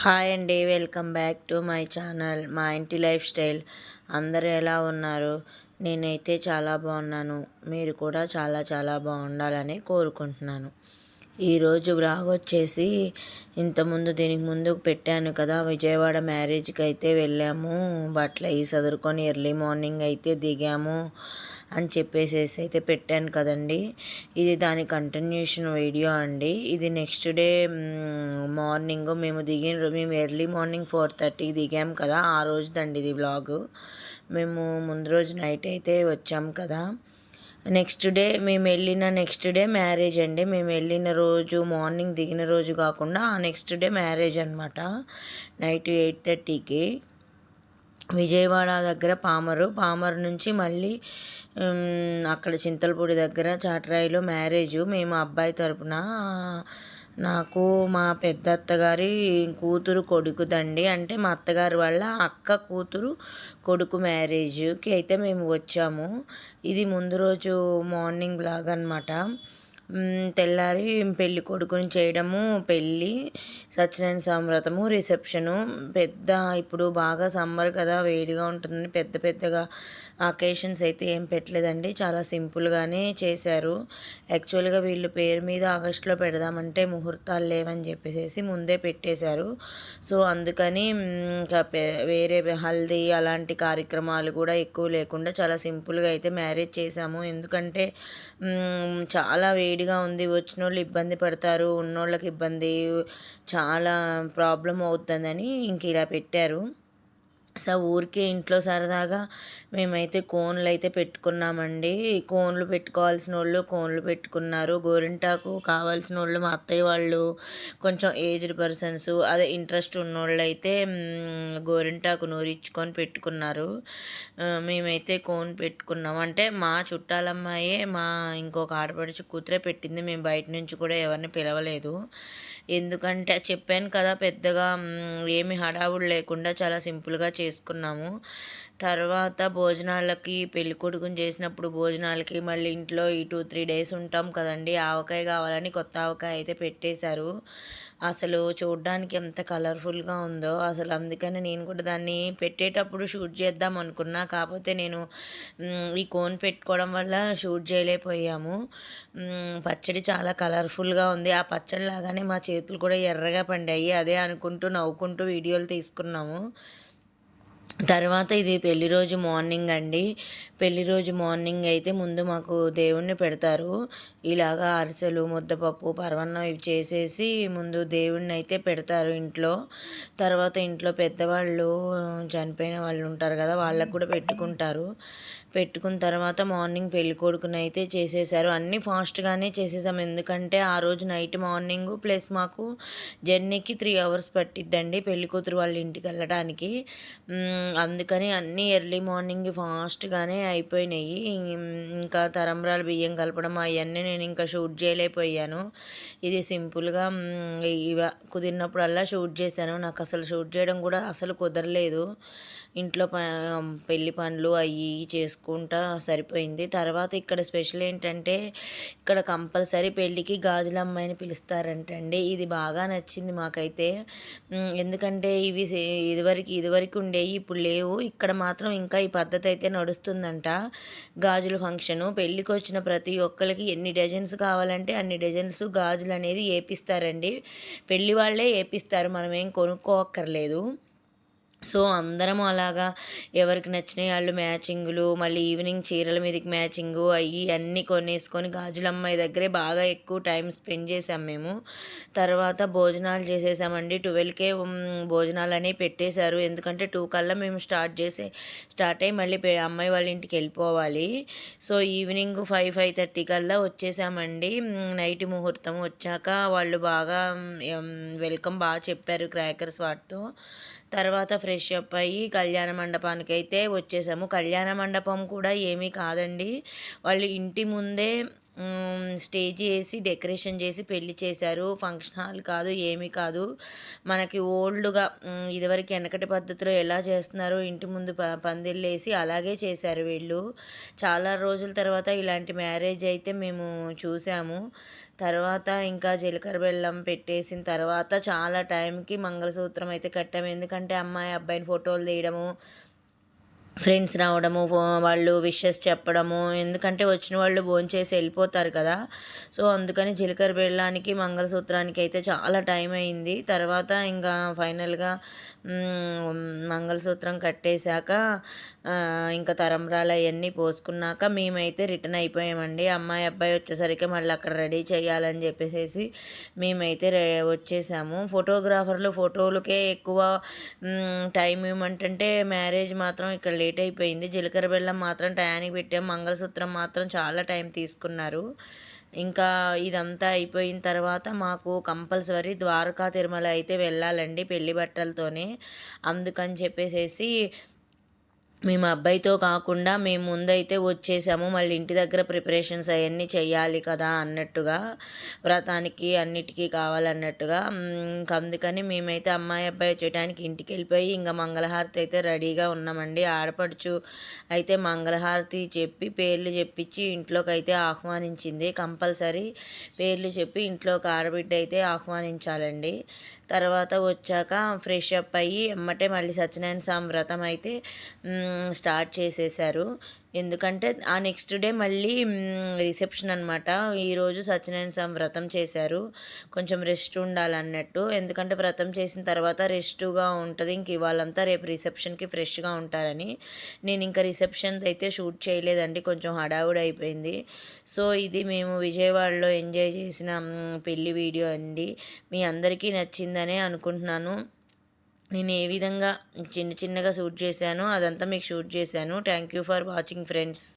Hi అండి welcome back to my channel మా ఇంటి లైఫ్ స్టైల్. అందరూ ఎలా ఉన్నారు? నేనైతే చాలా బాగున్నాను. మీరు కూడా చాలా చాలా బాగుండాలని కోరుకుంటున్నాను. ఈరోజు బ్లాగ్ వచ్చేసి ఇంతకుముందు దీనికి ముందు పెట్టాను కదా విజయవాడ మ్యారేజ్కి అయితే వెళ్ళాము. బట్టలు అవి చదువుకొని ఎర్లీ మార్నింగ్ అయితే దిగాము అని చెప్పేసేసి అయితే పెట్టాను కదండి. ఇది దాని కంటిన్యూషన్ వీడియో అండి. ఇది నెక్స్ట్ డే మార్నింగ్ మేము దిగిన మేము ఎర్లీ మార్నింగ్ ఫోర్ థర్టీకి దిగాము కదా ఆ రోజుదండి ఇది వ్లాగ్. మేము ముందు రోజు నైట్ అయితే వచ్చాము కదా. నెక్స్ట్ డే మేము వెళ్ళిన నెక్స్ట్ డే మ్యారేజ్ అండి. మేము వెళ్ళిన రోజు మార్నింగ్ దిగిన రోజు కాకుండా ఆ నెక్స్ట్ డే మ్యారేజ్ అనమాట నైట్ ఎయిట్ థర్టీకి. విజయవాడ దగ్గర పామరు. పామరు నుంచి మళ్ళీ అక్కడ చింతలపూడి దగ్గర చాటరాయిలో మ్యారేజు. మేము అబ్బాయి తరపున నాకు మా పెద్ద అత్తగారి కూతురు కొడుకుదండి. అంటే మా అత్తగారి వాళ్ళ అక్క కూతురు కొడుకు మ్యారేజ్కి అయితే మేము వచ్చాము. ఇది ముందు రోజు మార్నింగ్ బ్లాగ్ అనమాట తెల్లారి పెళ్ళి కొడుకుని చేయడము పెళ్ళి సత్యనారాయణ సామ్రతము రిసెప్షను. పెద్ద ఇప్పుడు బాగా సమ్మర్ కదా వేడిగా ఉంటుందని పెద్ద పెద్దగా అకేషన్స్ అయితే ఏం పెట్టలేదండి. చాలా సింపుల్గానే చేశారు. యాక్చువల్గా వీళ్ళు పేరు మీద ఆగస్టులో పెడదామంటే ముహూర్తాలు లేవని చెప్పేసి ముందే పెట్టేశారు. సో అందుకని ఇంకా వేరే హల్దీ అలాంటి కార్యక్రమాలు కూడా ఎక్కువ లేకుండా చాలా సింపుల్గా అయితే మ్యారేజ్ చేశాము. ఎందుకంటే చాలా వేడి వేడిగా ఉంది వచ్చిన వాళ్ళు ఇబ్బంది పడతారు ఉన్నోళ్ళకి ఇబ్బంది చాలా ప్రాబ్లం అవుతుందని ఇంక ఇలా పెట్టారు. సో ఊరికే ఇంట్లో సరదాగా మేమైతే కోన్లు అయితే పెట్టుకున్నామండి. కోన్లు పెట్టుకోవాల్సిన వాళ్ళు కోన్లు పెట్టుకున్నారు. గోరింటాకు కావాల్సిన వాళ్ళు మా అత్తయ్య వాళ్ళు కొంచెం ఏజ్డ్ పర్సన్స్ అదే ఇంట్రెస్ట్ ఉన్నోళ్ళు అయితే గోరింటాకు నూరిచ్చుకొని పెట్టుకున్నారు. మేమైతే కోన్ పెట్టుకున్నాం. అంటే మా చుట్టాలమ్మాయే మా ఇంకొక ఆడపడిచి కూతురే పెట్టింది. మేము బయట నుంచి కూడా ఎవరిని పిలవలేదు. ఎందుకంటే చెప్పాను కదా పెద్దగా ఏమి హడావుడు లేకుండా చాలా సింపుల్గా చేసుకున్నాము. తర్వాత భోజనాలకి పెళ్ళి కొడుకుని చేసినప్పుడు భోజనాలకి మళ్ళీ ఇంట్లో ఈ టూ త్రీ డేస్ ఉంటాం కదండి. ఆవకాయ కావాలని కొత్త ఆవకాయ అయితే పెట్టేశారు. అసలు చూడ్డానికి ఎంత కలర్ఫుల్గా ఉందో అసలు అందుకని నేను కూడా దాన్ని పెట్టేటప్పుడు షూట్ చేద్దాం అనుకున్నా. కాకపోతే నేను ఈ కోన్ పెట్టుకోవడం వల్ల షూట్ చేయలేకపోయాము. పచ్చడి చాలా కలర్ఫుల్గా ఉంది. ఆ పచ్చడి లాగానే మా చేతులు కూడా ఎర్రగా పండాయి. అదే అనుకుంటూ నవ్వుకుంటూ వీడియోలు తీసుకున్నాము. తర్వాత ఇది పెళ్ళి రోజు మార్నింగ్ అండి. పెళ్ళి రోజు మార్నింగ్ అయితే ముందు మాకు దేవుణ్ణి పెడతారు. ఇలాగా అరిసెలు ముద్దపప్పు పరవన్నం ఇవి చేసేసి ముందు దేవుడిని అయితే పెడతారు ఇంట్లో. తర్వాత ఇంట్లో పెద్దవాళ్ళు చనిపోయిన వాళ్ళు ఉంటారు కదా వాళ్ళకు కూడా పెట్టుకుంటారు. పెట్టుకున్న తర్వాత మార్నింగ్ పెళ్ళి కొడుకుని అయితే చేసేసారు. అన్నీ ఫాస్ట్గానే చేసేసాం. ఎందుకంటే ఆ రోజు నైట్ మార్నింగ్ ప్లస్ మాకు జర్నీకి త్రీ అవర్స్ పట్టిద్దండి పెళ్ళి కూతురు వాళ్ళ ఇంటికి వెళ్ళడానికి. అందుకని అన్నీ ఎర్లీ మార్నింగ్ ఫాస్ట్గానే అయిపోయినాయి. ఇంకా తరంబరాలు బియ్యం కలపడం అవన్నీ నేను నేను ఇంకా షూట్ చేయలేకపోయాను. ఇది సింపుల్గా ఇవ కుదిరినప్పుడల్లా షూట్ చేశాను. నాకు అసలు షూట్ చేయడం కూడా అసలు కుదరలేదు. ఇంట్లో ప పెళ్ళి పనులు అవి చేసుకుంటా సరిపోయింది. తర్వాత ఇక్కడ స్పెషల్ ఏంటంటే ఇక్కడ కంపల్సరీ పెళ్ళికి గాజుల అమ్మాయిని పిలుస్తారంటండి. ఇది బాగా నచ్చింది మాకైతే. ఎందుకంటే ఇవి ఇదివరకు ఇదివరకు ఉండేవి ఇప్పుడు లేవు. ఇక్కడ మాత్రం ఇంకా ఈ పద్ధతి అయితే నడుస్తుందంట. గాజుల ఫంక్షను పెళ్ళికి వచ్చిన ప్రతి ఒక్కరికి ఎన్ని డజన్స్ కావాలంటే అన్ని డజన్స్ గాజులు అనేది వేపిస్తారండి పెళ్ళి వాళ్ళే వేపిస్తారు మనం ఏం కొనుక్కోక్కర్లేదు. సో అందరం అలాగా ఎవరికి నచ్చినాయి వాళ్ళు మ్యాచింగులు మళ్ళీ ఈవినింగ్ చీరల మీదకి మ్యాచింగు అవి అన్నీ కొనేసుకొని గాజులమ్మాయి దగ్గరే బాగా ఎక్కువ టైం స్పెండ్ చేసాం మేము. తర్వాత భోజనాలు చేసేసామండి. ట్వెల్వ్కే భోజనాలు అనేవి పెట్టేశారు. ఎందుకంటే టూ కల్లా మేము స్టార్ట్ చేసే స్టార్ట్ అయ్యి మళ్ళీ అమ్మాయి వాళ్ళ ఇంటికి వెళ్ళిపోవాలి. So evening five five thirty కల్లా వచ్చేసామండి. నైట్ ముహూర్తం వచ్చాక వాళ్ళు బాగా వెల్కమ్ బాగా చెప్పారు క్రాకర్స్ వాటితో. తర్వాత ఫ్రెష్ అప్ అయ్యి కళ్యాణ మండపానికి అయితే వచ్చేసాము. కళ్యాణ మండపం కూడా ఏమీ కాదండి. వాళ్ళు ఇంటి ముందే స్టేజ్ చేసి డెకరేషన్ చేసి పెళ్ళి చేశారు. ఫంక్షన్ హాల్ కాదు, ఏమీ కాదు. మనకి ఓల్డ్‌గా ఇదివరకు వెనకటి పద్ధతిలో ఎలా చేస్తున్నారో ఇంటి ముందు ప పందిళ్ళేసి అలాగే చేశారు వీళ్ళు. చాలా రోజుల తర్వాత ఇలాంటి మ్యారేజ్ అయితే మేము చూసాము. తర్వాత ఇంకా జీలకర్ర బెల్లం పెట్టేసిన తర్వాత చాలా టైంకి మంగళసూత్రం అయితే కట్టాము. ఎందుకంటే అమ్మాయి, అబ్బాయిని ఫోటోలు తీయడము, ఫ్రెండ్స్ రావడము, వాళ్ళు విషెస్ చెప్పడము. ఎందుకంటే వచ్చిన వాళ్ళు భోంచేసి వెళ్ళిపోతారు కదా! సో, అందుకని జీలకర్ర బెల్లానికి, మంగళసూత్రానికి అయితే చాలా టైం అయింది. తర్వాత ఇంకా ఫైనల్‌గా మంగళసూత్రం కట్టేశాక ఇంకా తలంబ్రాలు అవన్నీ పోసుకున్నాక మేమైతే రిటర్న్ అయిపోయామండి. అమ్మాయి, అబ్బాయి వచ్చేసరికి మళ్ళీ అక్కడ రెడీ చేయాలని చెప్పేసి మేమైతే వచ్చేసాము. ఫోటోగ్రాఫర్లు ఫోటోలకే ఎక్కువ టైం ఏమంటే మ్యారేజ్ మాత్రం ఇక్కడ లేట్ అయిపోయింది. జీలకర్ర బెల్లం మాత్రం టయానికి పెట్టాం. మంగళసూత్రం మాత్రం చాలా టైం తీసుకున్నారు. ఇంకా ఇదంతా అయిపోయిన తర్వాత మాకు కంపల్సరీ ద్వారకా, తిరుమల అయితే వెళ్ళాలండి పెళ్ళి బట్టలతోనే. అందుకని చెప్పేసేసి మేము అబ్బాయితో కాకుండా మేము ముందైతే వచ్చేసాము. మళ్ళీ ఇంటి దగ్గర ప్రిపరేషన్స్ అవన్నీ చేయాలి కదా! అన్నట్టుగా వ్రతానికి అన్నిటికీ కావాలన్నట్టుగా. ఇంకా అందుకని మేమైతే అమ్మాయి, అబ్బాయి వచ్చేటానికి ఇంటికెళ్ళిపోయి ఇంకా మంగళహారతి అయితే రెడీగా ఉన్నామండి. ఆడపడుచు అయితే మంగళహారతి చెప్పి, పేర్లు చెప్పించి ఇంట్లోకైతే ఆహ్వానించింది. కంపల్సరీ పేర్లు చెప్పి ఇంట్లోకి ఆడబిడ్డ అయితే ఆహ్వానించాలండి. తర్వాత వచ్చాక ఫ్రెష్ అప్ అయ్యి ఎమ్మటే మళ్ళీ సత్యనారాయణ స్వామి వ్రతం అయితే స్టార్ట్ చేసేశారు. ఎందుకంటే ఆ నెక్స్ట్ డే మళ్ళీ రిసెప్షన్ అనమాట. ఈరోజు సత్యనారాయణ స్వామి వ్రతం చేశారు. కొంచెం రెస్ట్ ఉండాలన్నట్టు. ఎందుకంటే వ్రతం చేసిన తర్వాత రెస్ట్‌గా ఉంటుంది ఇంక ఇవాళంతా రేపు రిసెప్షన్‌కి ఫ్రెష్‌గా ఉంటారని. నేను ఇంకా రిసెప్షన్ అయితే షూట్ చేయలేదండి. కొంచెం హడావుడి అయిపోయింది. సో, ఇది మేము విజయవాడలో ఎంజాయ్ చేసిన పెళ్ళి పెళ్ళి వీడియో అండి. మీ అందరికీ నచ్చిందనే అనుకుంటున్నాను. నేను ఏ విధంగా చిన్న చిన్నగా షూట్ చేశానో అదంతా మీకు షూట్ చేశాను. Thank you for watching friends.